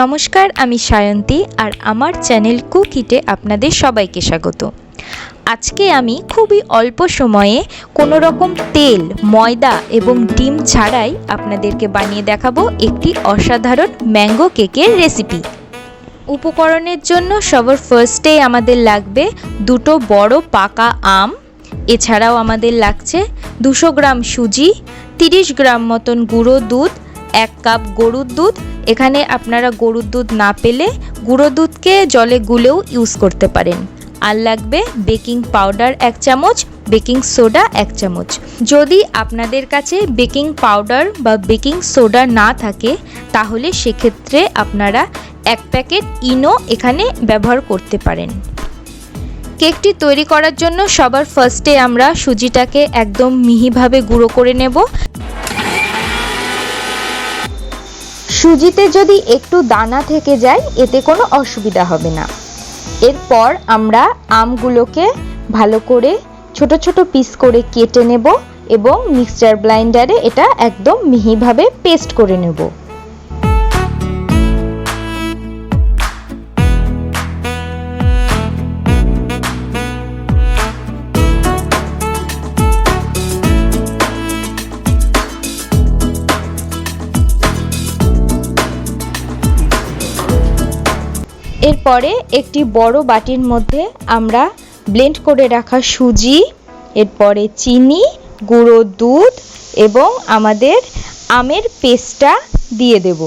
নমস্কার, আমি সায়ন্তী আর আমার চ্যানেল কুকিটে আপনাদের সবাইকে স্বাগত। আজকে আমি খুবই অল্প সময়ে কোনো রকম তেল, ময়দা এবং ডিম ছাড়াই আপনাদেরকে বানিয়ে দেখাবো একটি অসাধারণ ম্যাঙ্গো কেকের রেসিপি। উপকরণের জন্য সবার ফার্স্টে আমাদের লাগবে দুটো বড় পাকা আম, এছাড়াও আমাদের লাগছে দুশো গ্রাম সুজি, তিরিশ গ্রাম মতন গুঁড়ো দুধ, এক কাপ গরুর দুধ এখানে আপনারা গরুর দুধ না পেলে গুঁড়ো দুধকে জলে গুলেও ইউজ করতে পারেন। আর লাগবে বেকিং পাউডার এক চামচ বেকিং সোডা এক চামচ। যদি আপনাদের কাছে বেকিং পাউডার বা বেকিং সোডা না থাকে, তাহলে সেক্ষেত্রে আপনারা এক প্যাকেট ইনো এখানে ব্যবহার করতে পারেন। কেকটি তৈরি করার জন্য সবার ফার্স্টে আমরা সুজিটাকে একদম মিহিভাবে গুঁড়ো করে নেব। সুজিতে যদি একটু দানা থেকে যায়, এতে কোনো অসুবিধা হবে না। এরপর আমরা আমগুলোকে ভালো করে ছোট ছোট পিস করে কেটে নেব এবং মিক্সচার ব্লাইন্ডারে এটা একদম মিহিভাবে পেস্ট করে নেব। এরপরে একটি বড় বাটির মধ্যে আমরা ব্লেন্ড করে রাখা সুজি, এরপরে চিনি, গুঁড়ো দুধ এবং আমাদের আমের পেস্টটা দিয়ে দেব।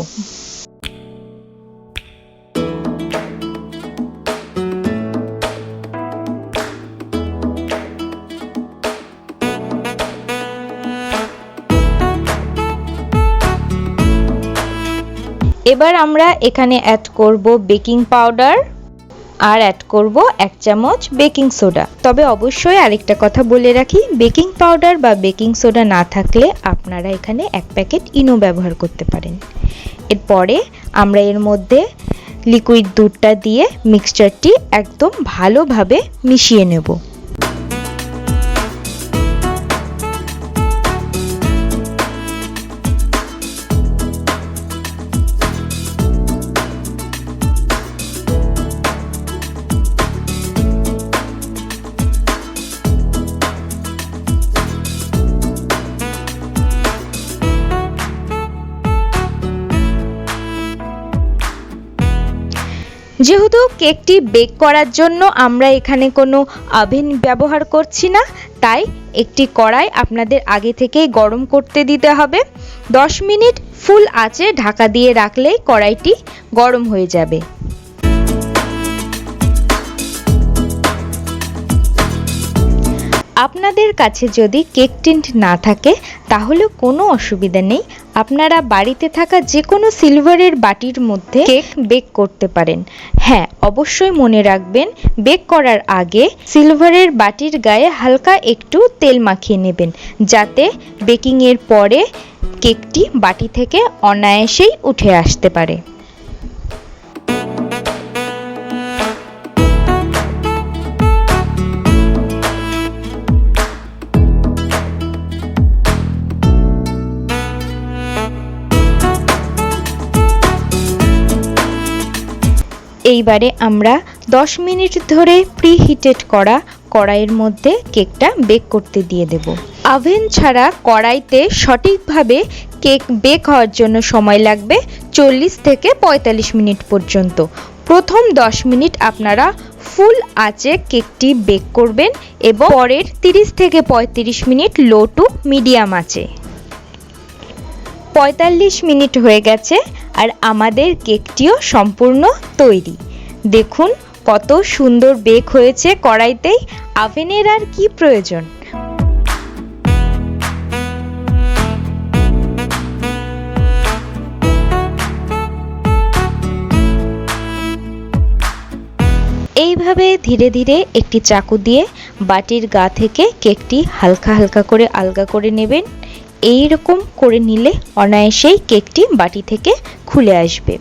এবার আমরা এখানে অ্যাড করব বেকিং পাউডার আর অ্যাড করব এক চামচ বেকিং সোডা তবে অবশ্যই আরেকটা কথা বলে রাখি বেকিং পাউডার বা বেকিং সোডা না থাকলে আপনারা এখানে এক প্যাকেট ইনো ব্যবহার করতে পারেন। এরপরে আমরা এর মধ্যে লিকুইড দুধটা দিয়ে মিক্সচারটি একদম ভালোভাবে মিশিয়ে নেব। যেহেতু কেকটি বেক করার জন্য আমরা এখানে কোনো ওভেন ব্যবহার করছি না, তাই একটি কড়াই আপনাদের আগে থেকেই গরম করতে দিতে হবে। 10 মিনিট ফুল আঁচে ঢাকা দিয়ে রাখলেই কড়াইটি গরম হয়ে যাবে। আপনাদের কাছে যদি কেক টিন্ট না থাকে, তাহলে কোনো অসুবিধা নেই। আপনারা বাড়িতে থাকা যে কোনো সিলভারের বাটির মধ্যে কেক বেক করতে পারেন। হ্যাঁ অবশ্যই মনে রাখবেন, বেক করার আগে সিলভারের বাটির গায়ে হালকা একটু তেল মাখিয়ে নেবেন, যাতে বেকিংয়ের পরে কেকটি বাটি থেকে অনায়াসেই উঠে আসতে পারে। এইবারে আমরা 10 মিনিট ধরে প্রিহিটেড করা কড়াইয়ের মধ্যে কেকটা বেক করতে দিয়ে দেব। আভেন ছাড়া কড়াইতে সঠিকভাবে কেক বেক হওয়ার জন্য সময় লাগবে চল্লিশ থেকে পঁয়তাল্লিশ মিনিট পর্যন্ত। প্রথম 10 মিনিট আপনারা ফুল আঁচে কেকটি বেক করবেন এবং পরের 30 থেকে পঁয়ত্রিশ মিনিট লো টু মিডিয়াম আঁচে। পঁয়তাল্লিশ মিনিট হয়ে গেছে আর আমাদের কেকটিও সম্পূর্ণ তৈরি। দেখুন কত সুন্দর বেক হয়েছে কড়াইতেই। আভেনের আর কি প্রয়োজন? এইভাবে ধীরে ধীরে একটি চাকু দিয়ে বাটির গা থেকে কেকটি হালকা হালকা করে আলগা করে নেবেন। এই রকম করে নিলে অনায়াসেই কেকটি বাটি থেকে খুলে আসবে।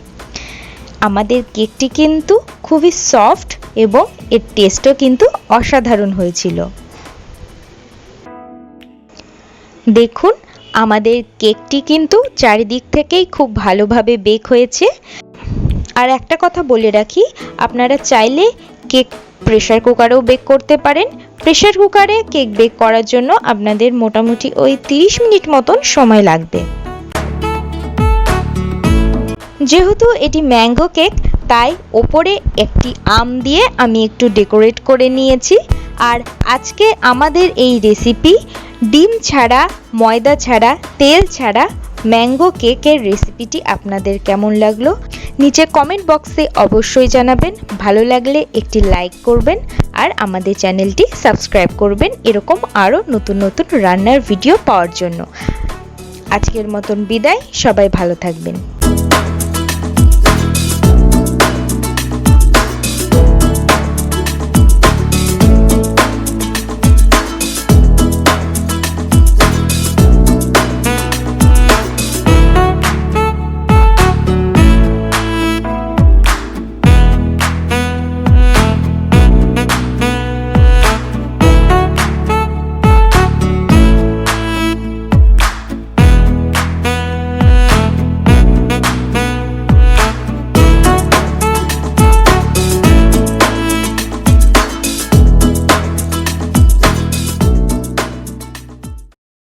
আমাদের কেকটি কিন্তু খুবই সফট এবং এর টেস্টও কিন্তু অসাধারণ হয়েছিল। দেখুন, আমাদের কেকটি কিন্তু চারিদিক থেকেই খুব ভালোভাবে বেক হয়েছে। আর একটা কথা বলে রাখি, আপনারা চাইলে কেক প্রেসার কুকারেও বেক করতে পারেন। প্রেসার কুকারে কেক বেক করার জন্য আপনাদের মোটামুটি ওই 30 মিনিট মতন সময় লাগবে। যেহেতু এটি ম্যাঙ্গো কেক তাই ওপরে একটি আম দিয়ে আমি একটু ডেকোরেট করে নিয়েছি। আর আজকে আমাদের এই রেসিপি ডিম ছাড়া, ময়দা ছাড়া, তেল ছাড়া ম্যাঙ্গো কেকের রেসিপিটি আপনাদের কেমন লাগল? নিচে কমেন্ট বক্সে অবশ্যই জানাবেন। ভালো লাগলে একটি লাইক করবেন আর আমাদের চ্যানেলটি সাবস্ক্রাইব করবেন এরকম আরও নতুন নতুন রান্নার ভিডিও পাওয়ার জন্য। আজকের মতন বিদায়, সবাই ভালো থাকবেন।